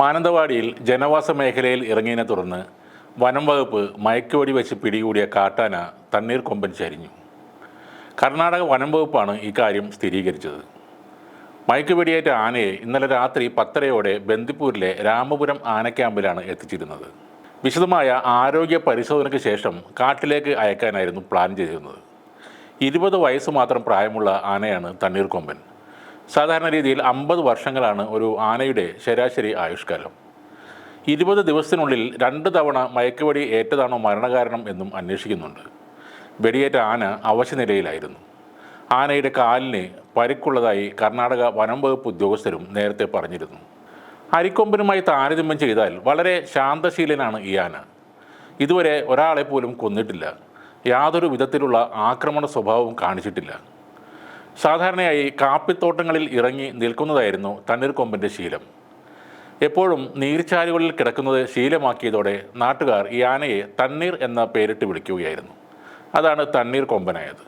മാനന്തവാടിയിൽ ജനവാസ മേഖലയിൽ ഇറങ്ങിയതിനെ തുടർന്ന് വനം വകുപ്പ് മയക്കുവടി വെച്ച് പിടികൂടിയ കാട്ടാന തണ്ണീർ കൊമ്പൻ ചരിഞ്ഞു. കർണാടക വനം വകുപ്പാണ് ഇക്കാര്യം സ്ഥിരീകരിച്ചത്. മയക്കുവെടിയേറ്റ ആനയെ ഇന്നലെ രാത്രി പത്തരയോടെ ബന്ദിപ്പൂരിലെ രാമപുരം ആനക്യാമ്പിലാണ് എത്തിച്ചിരുന്നത്. വിശദമായ ആരോഗ്യ പരിശോധനയ്ക്ക് ശേഷം കാട്ടിലേക്ക് അയക്കാനായിരുന്നു പ്ലാൻ ചെയ്തിരുന്നത്. ഇരുപത് വയസ്സ് മാത്രം പ്രായമുള്ള ആനയാണ് തണ്ണീർക്കൊമ്പൻ സാധാരണ രീതിയിൽ അമ്പത് വർഷങ്ങളാണ് ഒരു ആനയുടെ ശരാശരി ആയുഷ്കാലം. ഇരുപത് ദിവസത്തിനുള്ളിൽ രണ്ട് തവണ മയക്കുവെടി ഏറ്റതാണോ മരണകാരണം എന്നും അന്വേഷിക്കുന്നുണ്ട്. വെടിയേറ്റ ആന അവശനിലയിലായിരുന്നു. ആനയുടെ കാലിന് പരിക്കുള്ളതായി കർണാടക വനം വകുപ്പ് ഉദ്യോഗസ്ഥരും നേരത്തെ പറഞ്ഞിരുന്നു. അരിക്കൊമ്പനുമായി താരതമ്യം ചെയ്താൽ വളരെ ശാന്തശീലനാണ് ഈ ആന. ഇതുവരെ ഒരാളെ പോലും കൊന്നിട്ടില്ല. യാതൊരു വിധത്തിലുള്ള ആക്രമണ സ്വഭാവവും കാണിച്ചിട്ടില്ല. സാധാരണയായി കാപ്പിത്തോട്ടങ്ങളിൽ ഇറങ്ങി നിൽക്കുന്നതായിരുന്നു തണ്ണീർ തണ്ണീർക്കൊമ്പന്റെ ശീലം. എപ്പോഴും നീർച്ചാലുകളിൽ കിടക്കുന്നത് ശീലമാക്കിയതോടെ നാട്ടുകാർ ഈ ആനയെ തണ്ണീർ എന്ന പേരിട്ട് വിളിക്കുകയായിരുന്നു. അതാണ് തണ്ണീർ കൊമ്പനായത്.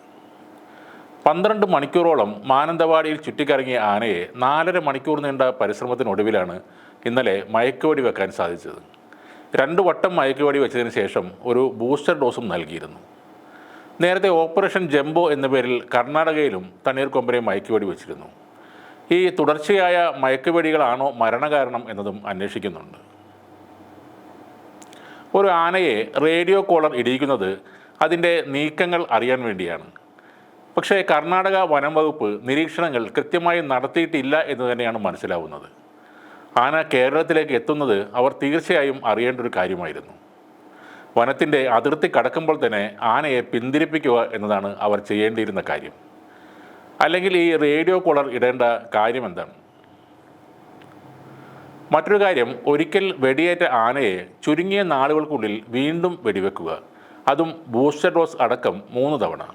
പന്ത്രണ്ട് മണിക്കൂറോളം മാനന്തവാടിയിൽ ചുറ്റിക്കറങ്ങിയ ആനയെ നാലര മണിക്കൂർ നീണ്ട പരിശ്രമത്തിനൊടുവിലാണ് ഇന്നലെ മയക്കുവടി വെക്കാൻ സാധിച്ചത്. രണ്ട് വട്ടം മയക്കുവടി വെച്ചതിന് ശേഷം ഒരു ബൂസ്റ്റർ ഡോസും നൽകിയിരുന്നു. നേരത്തെ ഓപ്പറേഷൻ ജംബോ എന്ന പേരിൽ കർണാടകയിലും തണ്ണീർക്കൊമ്പനെ മയക്കുവെടി വെച്ചിരുന്നു. ഈ തുടർച്ചയായ മയക്കുവെടികളാണോ മരണകാരണം എന്നതും അന്വേഷിക്കുന്നുണ്ട്. ഒരു ആനയെ റേഡിയോ കോളർ ഇടിയിക്കുന്നത് അതിന്റെ നീക്കങ്ങൾ അറിയാൻ വേണ്ടിയാണ്. പക്ഷേ കർണാടക വനം വകുപ്പ് നിരീക്ഷണങ്ങൾ കൃത്യമായി നടത്തിയിട്ടില്ല എന്ന് തന്നെയാണ് മനസ്സിലാവുന്നത്. ആന കേരളത്തിലേക്ക് എത്തുന്നത് അവർ തീർച്ചയായും അറിയേണ്ട ഒരു കാര്യമായിരുന്നു. വനത്തിന്റെ അതിർത്തി കടക്കുമ്പോൾ തന്നെ ആനയെ പിന്തിരിപ്പിക്കുക എന്നതാണ് അവർ ചെയ്യേണ്ടിയിരുന്ന കാര്യം. അല്ലെങ്കിൽ ഈ റേഡിയോ കോളർ ഇടേണ്ട കാര്യം എന്താണ് മറ്റൊരു കാര്യം ഒരിക്കൽ വെടിയേറ്റ ആനയെ ചുരുങ്ങിയ നാളുകൾക്കുള്ളിൽ വീണ്ടും വെടിവെക്കുക. അതും ബൂസ്റ്റർ ഡോസ് അടക്കം മൂന്ന് തവണ.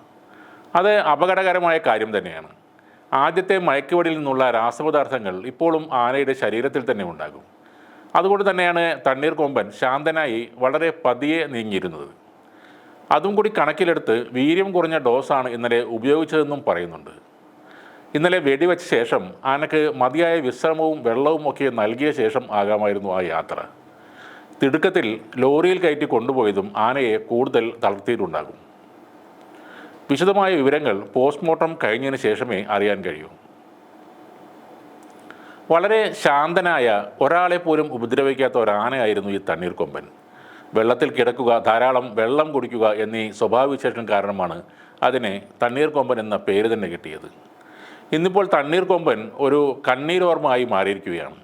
അത് അപകടകരമായ കാര്യം തന്നെയാണ്. ആദ്യത്തെ മയക്കുവടിയിൽ നിന്നുള്ള രാസപദാർത്ഥങ്ങൾ ഇപ്പോഴും ആനയുടെ ശരീരത്തിൽ തന്നെ ഉണ്ടാകും. അതുകൊണ്ട് തന്നെയാണ് തണ്ണീർ കൊമ്പൻ ശാന്തനായി വളരെ പതിയെ നീങ്ങിയിരുന്നത്. അതും കൂടി കണക്കിലെടുത്ത് വീര്യം കുറഞ്ഞ ഡോസാണ് ഇന്നലെ ഉപയോഗിച്ചതെന്നും പറയുന്നുണ്ട്. ഇന്നലെ വെടിവെച്ച ശേഷം ആനക്ക് മതിയായ വിശ്രമവും വെള്ളവും ഒക്കെ നൽകിയ ശേഷം ആകാമായിരുന്നു ആ യാത്ര. തിടുക്കത്തിൽ ലോറിയിൽ കയറ്റി കൊണ്ടുപോയതും ആനയെ കൂടുതൽ തളർത്തിയിട്ടുണ്ടാകും. വിശദമായ വിവരങ്ങൾ പോസ്റ്റ്മോർട്ടം കഴിഞ്ഞതിന് ശേഷമേ അറിയാൻ കഴിയൂ. വളരെ ശാന്തനായ ഒരാളെ പോലും ഉപദ്രവിക്കാത്ത ഒരാനയായിരുന്നു ഈ തണ്ണീർക്കൊമ്പൻ വെള്ളത്തിൽ കിടക്കുക ധാരാളം വെള്ളം കുടിക്കുക എന്നീ സ്വഭാവവിശേഷം കാരണമാണ് അതിനെ തണ്ണീർക്കൊമ്പൻ എന്ന പേര് തന്നെ കിട്ടിയത്. ഇന്നിപ്പോൾ തണ്ണീർക്കൊമ്പൻ ഒരു കണ്ണീരോർമ്മയായി മാറിയിരിക്കുകയാണ്.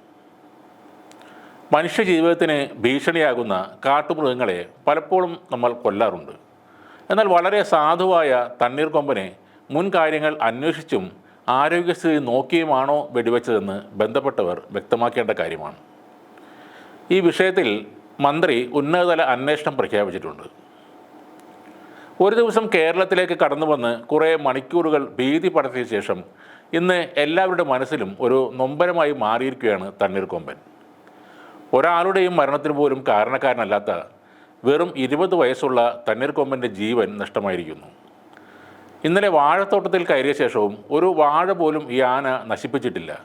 മനുഷ്യ ജീവിതത്തിന് ഭീഷണിയാകുന്ന കാട്ടുമൃഗങ്ങളെ പലപ്പോഴും നമ്മൾ കൊല്ലാറുണ്ട്. എന്നാൽ വളരെ സാധുവായ തണ്ണീർക്കൊമ്പനെ മുൻ കാര്യങ്ങൾ അന്വേഷിച്ചും ആരോഗ്യസ്ഥിതി നോക്കിയുമാണോ വെടിവെച്ചതെന്ന് ബന്ധപ്പെട്ടവർ വ്യക്തമാക്കേണ്ട കാര്യമാണ്. ഈ വിഷയത്തിൽ മന്ത്രി ഉന്നതതല അന്വേഷണം പ്രഖ്യാപിച്ചിട്ടുണ്ട്. ഒരു ദിവസം കേരളത്തിലേക്ക് കടന്നു വന്ന് കുറേ മണിക്കൂറുകൾ ഭീതി പടർത്തിയ ശേഷം ഇന്ന് എല്ലാവരുടെ മനസ്സിലും ഒരു നൊമ്പരമായി മാറിയിരിക്കുകയാണ് തണ്ണീർക്കൊമ്പൻ ഒരാളുടെയും മരണത്തിന് പോലും കാരണക്കാരനല്ലാത്ത വെറും ഇരുപത് വയസ്സുള്ള തണ്ണീർക്കൊമ്പന്റെ ജീവൻ നഷ്ടമായിരിക്കുന്നു. ഇന്നലെ വാഴത്തോട്ടത്തിൽ കയറിയ ശേഷവും ഒരു വാഴ പോലും ഈ ആന നശിപ്പിച്ചിട്ടില്ല.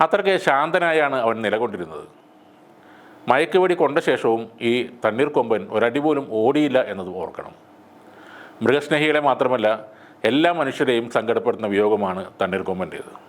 അത്രയ്ക്ക് ശാന്തനായാണ് അവൻ നിലകൊണ്ടിരുന്നത്. മയക്കുവെടി കൊണ്ട ശേഷവും ഈ തണ്ണീർക്കൊമ്പൻ ഒരടി പോലും ഓടിയില്ല എന്നത് ഓർക്കണം. മൃഗസ്നേഹികളെ മാത്രമല്ല എല്ലാ മനുഷ്യരെയും സങ്കടപ്പെടുത്തുന്ന വിയോഗമാണ് തണ്ണീർക്കൊമ്പന്റേത്.